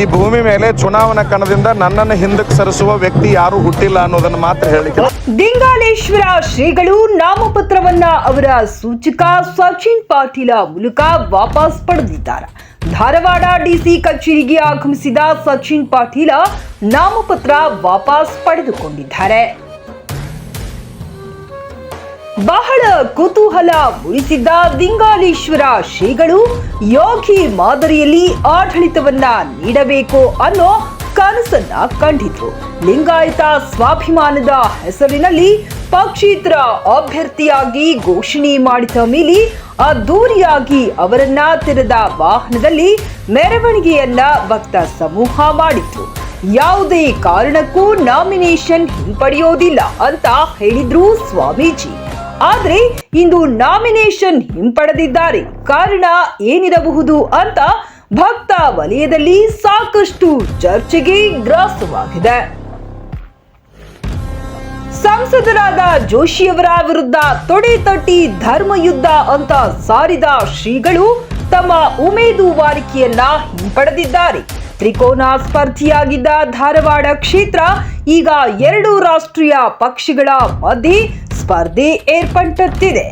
ಈ ಭೂಮಿ ಮೇಲೆ ಚುನಾವಣಾ ಕಣದಿಂದ ನನ್ನನ್ನು ಹಿಂದಕ್ಕೆ ಸರಿಸುವ ವ್ಯಕ್ತಿ ಯಾರು ಹುಟ್ಟಿಲ್ಲ ಅನ್ನೋದನ್ನ ಮಾತ್ರ ಹೇಳಿದ್ರು ದಿಂಗಾಲೇಶ್ವರ ಶ್ರೀಗಳು ನಾಮಪತ್ರವನ್ನ ಅವರ ಸೂಚಕ ಸಚಿನ್ ಪಾಟೀಲ ಮೂಲಕ ವಾಪಸ್ ಪಡೆದಿದ್ದಾರೆ. ಧಾರವಾಡ ಡಿಸಿ ಕಚೇರಿಗೆ ಆಗಮಿಸಿದ ಸಚಿನ್ ಪಾಟೀಲ ನಾಮಪತ್ರ ವಾಪಸ್ ಪಡೆದುಕೊಂಡಿದ್ದಾರೆ. ಬಹಳ ಕುತೂಹಲ ಮೂಡಿಸಿದ್ದ ದಿಂಗಾಲೇಶ್ವರ ಶ್ರೀಗಳು ಯೋಗಿ ಮಾದರಿಯಲ್ಲಿ ಆಡಳಿತವನ್ನ ನೀಡಬೇಕು ಅನ್ನೋ ಕನಸನ್ನ ಕಂಡಿದ್ರು. ಲಿಂಗಾಯತ ಸ್ವಾಭಿಮಾನದ ಹೆಸರಿನಲ್ಲಿ ಪಕ್ಷೇತರ ಅಭ್ಯರ್ಥಿಯಾಗಿ ಘೋಷಣೆ ಮಾಡಿದ ಮೇಲೆ ಅದ್ದೂರಿಯಾಗಿ ಅವರನ್ನ ತೆರೆದ ವಾಹನದಲ್ಲಿ ಮೆರವಣಿಗೆಯನ್ನ ಭಕ್ತ ಸಮೂಹ ಮಾಡಿತ್ತು. ಯಾವುದೇ ಕಾರಣಕ್ಕೂ ನಾಮಿನೇಷನ್ ಹಿಂಪಡೆಯೋದಿಲ್ಲ ಅಂತ ಹೇಳಿದ್ರು ಸ್ವಾಮೀಜಿ. ಆದ್ರೆ ಇಂದು ನಾಮಿನೇಷನ್ ಹಿಂಪಡೆದಿದ್ದಾರೆ. ಕಾರಣ ಏನಿರಬಹುದು ಅಂತ ಭಕ್ತ ವಲಯದಲ್ಲಿ ಸಾಕಷ್ಟು ಚರ್ಚೆಗೆ ಗ್ರಾಸವಾಗಿದೆ. ಸಂಸದರಾದ ಜೋಶಿಯವರ ವಿರುದ್ಧ ತೊಡೆ ತಟ್ಟಿ ಧರ್ಮಯುದ್ಧ ಅಂತ ಸಾರಿದ ಶ್ರೀಗಳು ತಮ್ಮ ಉಮೇದುವಾರಿಕೆಯನ್ನ ಹಿಂಪಡೆದಿದ್ದಾರೆ. ತ್ರಿಕೋನ ಸ್ಪರ್ಧಿಯಾಗಿದ್ದ ಧಾರವಾಡ ಕ್ಷೇತ್ರ ಈಗ ಎರಡು ರಾಷ್ಟ್ರೀಯ ಪಕ್ಷಗಳ ಮಧ್ಯೆ ಸ್ಪರ್ಧೆ ಏರ್ಪಟ್ಟಿದೆ.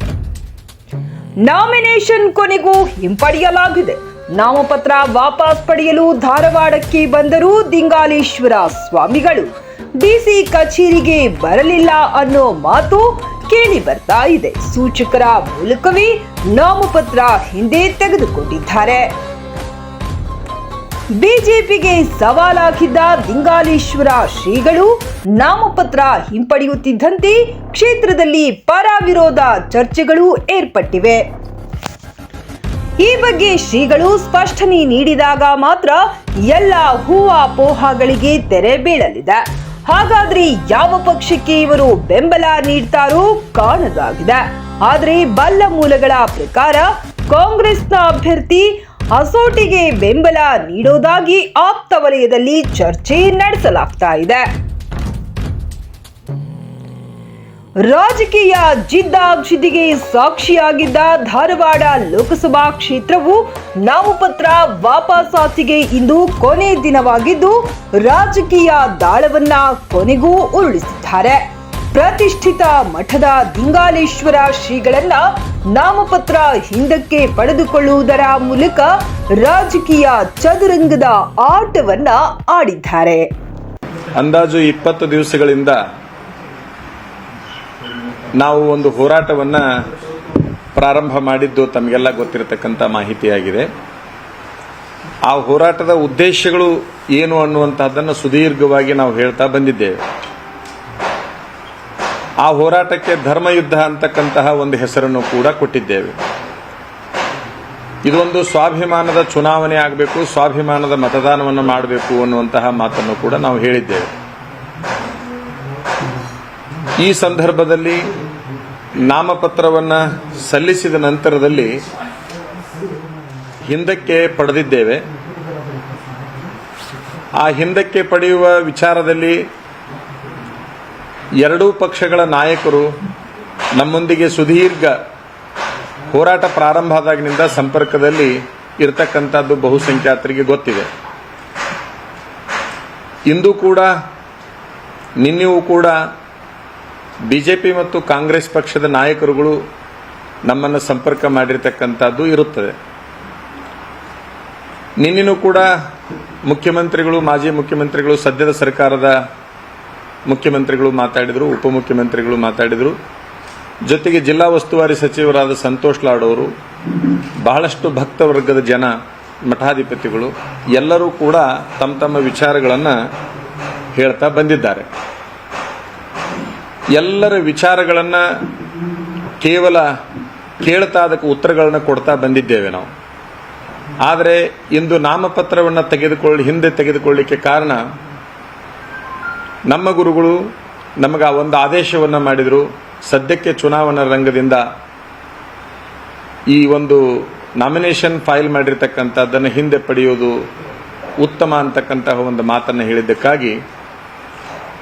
ನಾಮಿನೇಷನ್ ಕೊನೆಗೂ ಹಿಂಪಡೆಯಲಾಗಿದೆ. ನಾಮಪತ್ರ ವಾಪಸ್ ಪಡೆಯಲು ಧಾರವಾಡಕ್ಕೆ ಬಂದರು ದಿಂಗಾಲೇಶ್ವರ ಸ್ವಾಮಿಗಳು ಡಿಸಿ ಕಚೇರಿಗೆ ಬರಲಿಲ್ಲ ಅನ್ನೋ ಮಾತು ಕೇಳಿ ಬರ್ತಾ ಇದೆ. ಸೂಚಕರ ಮೂಲಕವೇ ನಾಮಪತ್ರ ಹಿಂದೆ ತೆಗೆದುಕೊಂಡಿದ್ದಾರೆ. ಬಿಜೆಪಿಗೆ ಸವಾಲಾಗಿದ್ದ ದಿಂಗಾಲೇಶ್ವರ ಶ್ರೀಗಳು ನಾಮಪತ್ರ ಹಿಂಪಡೆಯುತ್ತಿದ್ದಂತೆ ಕ್ಷೇತ್ರದಲ್ಲಿ ಪರ ವಿರೋಧ ಚರ್ಚೆಗಳು ಏರ್ಪಟ್ಟಿವೆ. ಈ ಬಗ್ಗೆ ಶ್ರೀಗಳು ಸ್ಪಷ್ಟನೆ ನೀಡಿದಾಗ ಮಾತ್ರ ಎಲ್ಲ ಹೂವಾಪೋಹಗಳಿಗೆ ತೆರೆ ಬೀಳಲಿದೆ. ಹಾಗಾದ್ರೆ ಯಾವ ಪಕ್ಷಕ್ಕೆ ಇವರು ಬೆಂಬಲ ನೀಡ್ತಾರೋ ಕಾಣದಾಗಿದೆ. ಆದ್ರೆ ಬಲ್ಲ ಮೂಲಗಳ ಪ್ರಕಾರ ಕಾಂಗ್ರೆಸ್ನ ಅಭ್ಯರ್ಥಿ ಹಸೋಟಿಗೆ ಬೆಂಬಲ ನೀಡೋದಾಗಿ ಆಪ್ತ ವಲಯದಲ್ಲಿ ಚರ್ಚೆ ನಡೆಸಲಾಗ್ತಾ ಇದೆ. ರಾಜಕೀಯ ಜಿದ್ದಾಜಿದ್ದಿಗೆ ಸಾಕ್ಷಿಯಾಗಿದ್ದ ಧಾರವಾಡ ಲೋಕಸಭಾ ಕ್ಷೇತ್ರವು ನಾಮಪತ್ರ ವಾಪಸಾತಿಗೆ ಇಂದು ಕೊನೆ ದಿನವಾಗಿದ್ದು, ರಾಜಕೀಯ ದಾಳವನ್ನ ಕೊನೆಗೂ ಉರುಳಿಸಿದ್ದಾರೆ. ಪ್ರತಿಷ್ಠಿತ ಮಠದ ದಿಂಗಾಲೇಶ್ವರ ಶ್ರೀಗಳನ್ನ ನಾಮಪತ್ರ ಹಿಂದಕ್ಕೆ ಪಡೆದುಕೊಳ್ಳುವುದರ ಮೂಲಕ ರಾಜಕೀಯ ಚದುರಂಗದ ಆಟವನ್ನ ಆಡಿದ್ದಾರೆ. ಅಂದಾಜು ಇಪ್ಪತ್ತು ದಿವಸಗಳಿಂದ ನಾವು ಒಂದು ಹೋರಾಟವನ್ನ ಪ್ರಾರಂಭ ಮಾಡಿದ್ದು ತಮಗೆಲ್ಲ ಗೊತ್ತಿರತಕ್ಕಂಥ ಮಾಹಿತಿಯಾಗಿದೆ. ಆ ಹೋರಾಟದ ಉದ್ದೇಶಗಳು ಏನು ಅನ್ನುವಂತಹದ್ದನ್ನು ಸುದೀರ್ಘವಾಗಿ ನಾವು ಹೇಳ್ತಾ ಬಂದಿದ್ದೇವೆ. ಆ ಹೋರಾಟಕ್ಕೆ ಧರ್ಮಯುದ್ಧ ಅಂತಕ್ಕಂತಹ ಒಂದು ಹೆಸರನ್ನು ಕೂಡ ಕೊಟ್ಟಿದ್ದೇವೆ. ಇದೊಂದು ಸ್ವಾಭಿಮಾನದ ಚುನಾವಣೆ ಆಗಬೇಕು, ಸ್ವಾಭಿಮಾನದ ಮತದಾನವನ್ನು ಮಾಡಬೇಕು ಅನ್ನುವಂತಹ ಮಾತನ್ನು ಕೂಡ ನಾವು ಹೇಳಿದ್ದೇವೆ. ಈ ಸಂದರ್ಭದಲ್ಲಿ ನಾಮಪತ್ರವನ್ನು ಸಲ್ಲಿಸಿದ ನಂತರದಲ್ಲಿ ಹಿಂದಕ್ಕೆ ಪಡೆದಿದ್ದೇವೆ. ಆ ಹಿಂದಕ್ಕೆ ಪಡೆಯುವ ವಿಚಾರದಲ್ಲಿ ಎರಡೂ ಪಕ್ಷಗಳ ನಾಯಕರು ನಮ್ಮೊಂದಿಗೆ ಸುದೀರ್ಘ ಹೋರಾಟ ಪ್ರಾರಂಭ ಆದಾಗಿನಿಂದ ಸಂಪರ್ಕದಲ್ಲಿ ಇರತಕ್ಕಂಥದ್ದು ಬಹುಸಂಖ್ಯಾತರಿಗೆ ಗೊತ್ತಿದೆ. ಇಂದು ಕೂಡ, ನಿನ್ನೆಯೂ ಕೂಡ ಬಿಜೆಪಿ ಮತ್ತು ಕಾಂಗ್ರೆಸ್ ಪಕ್ಷದ ನಾಯಕರುಗಳು ನಮ್ಮನ್ನು ಸಂಪರ್ಕ ಮಾಡಿರ್ತಕ್ಕಂಥದ್ದು ಇರುತ್ತದೆ. ನಿನ್ನೂ ಕೂಡ ಮುಖ್ಯಮಂತ್ರಿಗಳು, ಮಾಜಿ ಮುಖ್ಯಮಂತ್ರಿಗಳು ಸದ್ಯದ ಸರ್ಕಾರದ ಮುಖ್ಯಮಂತ್ರಿಗಳು ಮಾತಾಡಿದರು, ಉಪಮುಖ್ಯಮಂತ್ರಿಗಳು ಮಾತಾಡಿದರು. ಜೊತೆಗೆ ಜಿಲ್ಲಾ ಉಸ್ತುವಾರಿ ಸಚಿವರಾದ ಸಂತೋಷ್ ಲಾಡ್ ಅವರು, ಬಹಳಷ್ಟು ಭಕ್ತ ವರ್ಗದ ಜನ, ಮಠಾಧಿಪತಿಗಳು, ಎಲ್ಲರೂ ಕೂಡ ತಮ್ಮ ತಮ್ಮ ವಿಚಾರಗಳನ್ನು ಹೇಳ್ತಾ ಬಂದಿದ್ದಾರೆ. ಎಲ್ಲರ ವಿಚಾರಗಳನ್ನು ಕೇವಲ ಕೇಳ್ತಾ ಅದಕ್ಕೆ ಉತ್ತರಗಳನ್ನು ಕೊಡ್ತಾ ಬಂದಿದ್ದೇವೆ ನಾವು. ಆದರೆ ಇಂದು ನಾಮಪತ್ರವನ್ನು ತೆಗೆದುಕೊಳ್ಳಿ, ಹಿಂದೆ ತೆಗೆದುಕೊಳ್ಳಿಕ್ಕೆ ಕಾರಣ ನಮ್ಮ ಗುರುಗಳು ನಮಗೆ ಆ ಒಂದು ಆದೇಶವನ್ನು ಮಾಡಿದರು. ಸದ್ಯಕ್ಕೆ ಚುನಾವಣಾ ರಂಗದಿಂದ ಈ ಒಂದು ನಾಮಿನೇಷನ್ ಫೈಲ್ ಮಾಡಿರ್ತಕ್ಕಂಥದ್ದನ್ನು ಹಿಂದೆ ಪಡೆಯೋದು ಉತ್ತಮ ಅಂತಕ್ಕಂತಹ ಒಂದು ಮಾತನ್ನು ಹೇಳಿದ್ದಕ್ಕಾಗಿ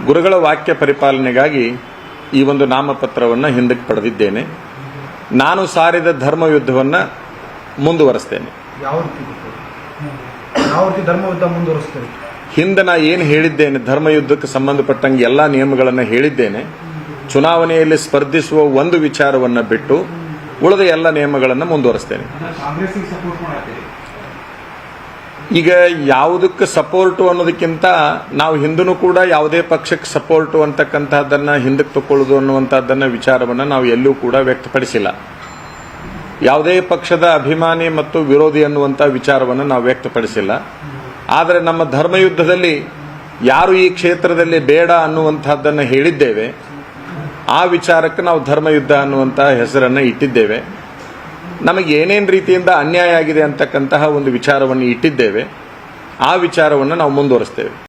ಗುರುಗಳ ವಾಕ್ಯ ಪರಿಪಾಲನೆಗಾಗಿ ಈ ಒಂದು ನಾಮಪತ್ರವನ್ನು ಹಿಂದಕ್ಕೆ ಪಡೆದಿದ್ದೇನೆ. ನಾನು ಸಾರಿದ ಧರ್ಮ ಯುದ್ಧವನ್ನು ಮುಂದುವರೆಸ್ತೇನೆ. ಯಾವ ರೀತಿ ರೀತಿ ಧರ್ಮಯುದ್ಧ ಮುಂದುವರಿಸ್ತೀರಿ ಹಿಂದೆ ನಾ ಏನು ಹೇಳಿದ್ದೇನೆ ಧರ್ಮಯುದ್ಧಕ್ಕೆ ಸಂಬಂಧಪಟ್ಟಂಗೆ ಎಲ್ಲ ನಿಯಮಗಳನ್ನು ಹೇಳಿದ್ದೇನೆ ಚುನಾವಣೆಯಲ್ಲಿ ಸ್ಪರ್ಧಿಸುವ ಒಂದು ವಿಚಾರವನ್ನು ಬಿಟ್ಟು ಉಳಿದ ಎಲ್ಲ ನಿಯಮಗಳನ್ನು ಮುಂದುವರಿಸ್ತೇನೆ. ಈಗ ಯಾವುದಕ್ಕೆ ಸಪೋರ್ಟು ಅನ್ನೋದಕ್ಕಿಂತ ನಾವು ಹಿಂದೂ ಕೂಡ ಯಾವುದೇ ಪಕ್ಷಕ್ಕೆ ಸಪೋರ್ಟು ಅಂತಕ್ಕಂಥದ್ದನ್ನು ಹಿಂದಕ್ಕೆ ತಗೊಳ್ಳೋದು ಅನ್ನುವಂಥದ್ದನ್ನ ವಿಚಾರವನ್ನು ನಾವು ಎಲ್ಲೂ ಕೂಡ ವ್ಯಕ್ತಪಡಿಸಿಲ್ಲ. ಯಾವುದೇ ಪಕ್ಷದ ಅಭಿಮಾನಿ ಮತ್ತು ವಿರೋಧಿ ಅನ್ನುವಂಥ ವಿಚಾರವನ್ನು ನಾವು ವ್ಯಕ್ತಪಡಿಸಿಲ್ಲ. ಆದರೆ ನಮ್ಮ ಧರ್ಮಯುದ್ಧದಲ್ಲಿ ಯಾರು ಈ ಕ್ಷೇತ್ರದಲ್ಲಿ ಬೇಡ ಅನ್ನುವಂಥದ್ದನ್ನು ಹೇಳಿದ್ದೇವೆ. ಆ ವಿಚಾರಕ್ಕೆ ನಾವು ಧರ್ಮಯುದ್ಧ ಅನ್ನುವಂಥ ಹೆಸರನ್ನು ಇಟ್ಟಿದ್ದೇವೆ. ನಮಗೆ ಏನೇನು ರೀತಿಯಿಂದ ಅನ್ಯಾಯ ಆಗಿದೆ ಅಂತಕ್ಕಂತಹ ಒಂದು ವಿಚಾರವನ್ನು ಇಟ್ಟಿದ್ದೇವೆ. ಆ ವಿಚಾರವನ್ನು ನಾವು ಮುಂದುವರಿಸ್ತೇವೆ.